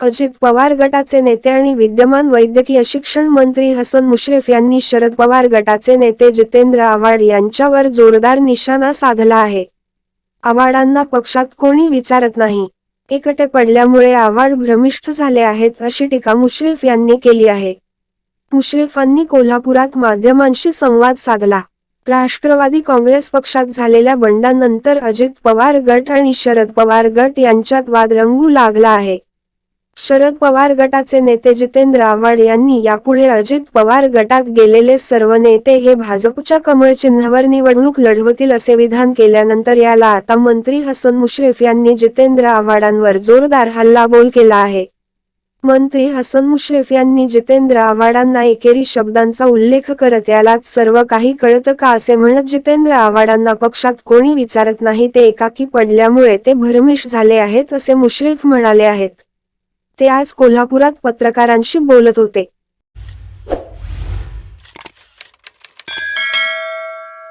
अजित पवार गटाचे नेते आणि विद्यमान वैद्यकीय शिक्षण मंत्री हसन मुश्रीफ यांनी शरद पवार गटाचे नेते जितेंद्र आव्हाड यांच्यावर जोरदार निशाणा साधला आहे. आव्हाडांना पक्षात कोणी विचारत नाही. एकटे पडल्यामुळे आव्हाड भ्रमिष्ठ झाले आहेत अशी टीका मुश्रीफ यांनी केली आहे. मुश्रीफांनी कोल्हापुरात माध्यमांशी संवाद साधला. राष्ट्रवादी काँग्रेस पक्षात झालेल्या बंडानंतर अजित पवार गट आणि शरद पवार गट यांच्यात वाद रंगू लागला आहे. शरद पवार गटाचे नेते जितेंद्र आव्हाड यांनी यापुढे अजित पवार गटात गेलेले सर्व नेते हे भाजपच्या कमळ चिन्हावर निवडणूक लढवतील असे विधान केल्यानंतर याला आता मंत्री हसन मुश्रीफ यांनी जितेंद्र आव्हाडांवर जोरदार हल्लाबोल केला आहे. मंत्री हसन मुश्रीफ यांनी जितेंद्र आव्हाडांना एकेरी शब्दांचा उल्लेख करत यालाच सर्व काही कळतं का असे म्हणत जितेंद्र आव्हाडांना पक्षात कोणी विचारत नाही ते एकाकी पडल्यामुळे ते भरमिश झाले आहेत असे मुश्रीफ म्हणाले आहेत. ते आज कोल्हापुरात पत्रकारांशी बोलत होते.